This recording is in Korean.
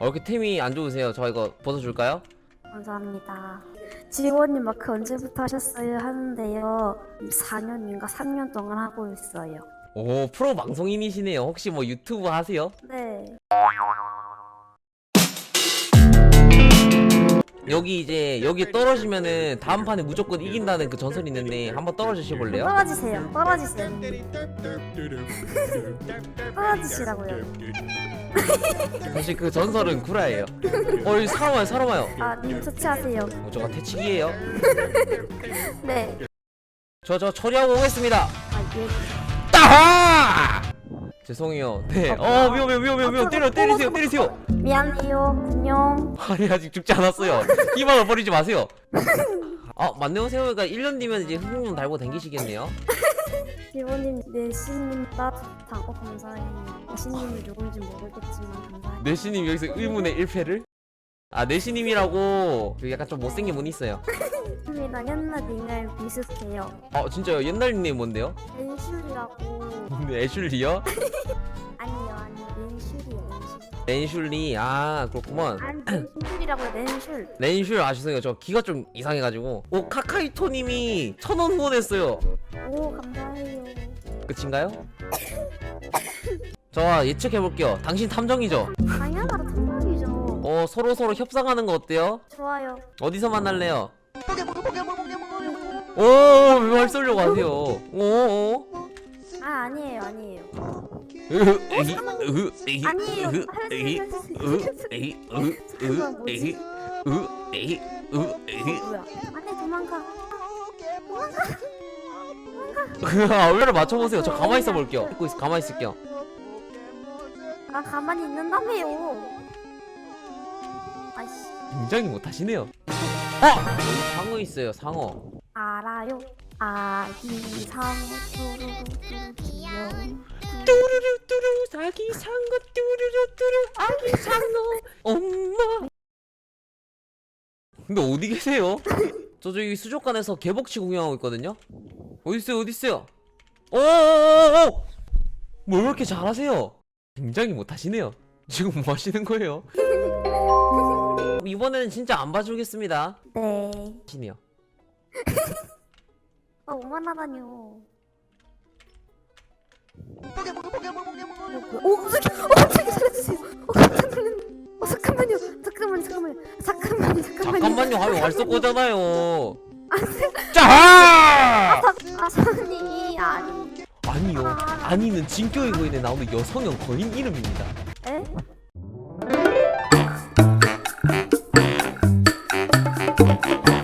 어, 이렇게 템이 안 좋으세요? 저 이거 벗어줄까요? 감사합니다. 지원님 마크 언제부터 하셨어요? 하는데요. 4년인가 3년 동안 하고 있어요. 오 프로 방송인이시네요. 혹시 뭐 유튜브 하세요? 네. 여기 이제 여기 떨어지면은 다음 판에 무조건 이긴다는 그 전설이 있는데 한번 떨어지셔 볼래요? 떨어지세요. 떨어지세요. 떨어지시라고요. 사실 그 전설은 구라예요. 어, 여기 사람 와요, 사람 와요. 아, 님 처치하세요. 어, 저가 태치기예요. 네. 저 저 처리하고 오겠습니다. 아, 예. 따하! 죄송해요. 네. 어 위험해 위험해 위험. 때려 때리세요 때리세요. 미안해요. 안녕. 아니 아직 죽지 않았어요. 희망을 버리지 마세요. 아 맞네요 생각해보니까 1년 뒤면 이제 흑룡 달고 댕기시겠네요. 지원님, 내신님 따뜻한 어 감사해요. 내신님이 누군지 모르겠지만 감사해요. 내시님 여기서 의문의 1패를? 아 내시님이라고 그 약간 좀 못생긴 분이 있어요. 님이랑 옛날 닉네임 비슷해요. 어 진짜요? 옛날 닉네임 뭔데요? 렌슐이라고. 근데 애슐리요? 아니요, 아니요. 렌슐이에요, 렌슐. 렌슐리 아 그렇구먼. 아니, 렌슐이라고요, 렌슐. 렌슐 아시세요? 저 귀가 좀 이상해가지고. 오 카카이토님이 천 원 후원했어요. 오, 감사해요. 끝인가요? 저 예측해볼게요. 당신 탐정이죠? 탐방이죠. 어 서로 서로 협상하는 거 어때요? 좋아요. 어디서 만날래요? 오왜 쏘려고 하세요? 오 아, 아니에요, 아니에요. 뭐야? 안돼 도망가. 얼마를 맞춰보세요. 저 가만히 있어 볼게요. 가만히 있을게요. 나 가만히 있는다며요. 아이씨. 굉장히 못하시네요. 어! 여기 상어 있어요. 상어. 알아요. 아기 상어 뚜루루 귀여워. 뚜루루 뚜루 아기 상어 뚜루루 뚜루 아기 상어 엄마. 근데 어디 계세요? 저 저기 수족관에서 개복치 구경하고 있거든요. 어디 있어요? 어디 있어요? 오오오오! 뭘 그렇게 잘하세요? 굉장히 못하시네요. 지금 뭐 하시는 거예요? 이번에는 진짜 안 봐주겠습니다. 네. 신이요. 아 오만하다뇨. 오 어떻게 어 갑자기 살려주세요. 어 깜짝 놀랐네. 어 잠깐만요. 잠깐만요. 잠깐만요. 잠깐만요. 잠깐만요. 잠깐만요 하면 왈써 거잖아요. 자! 아 선이 아니. 아니요. 아니는 진격의 거인에 나오는 여성형 거인 이름입니다. 에? Thank you.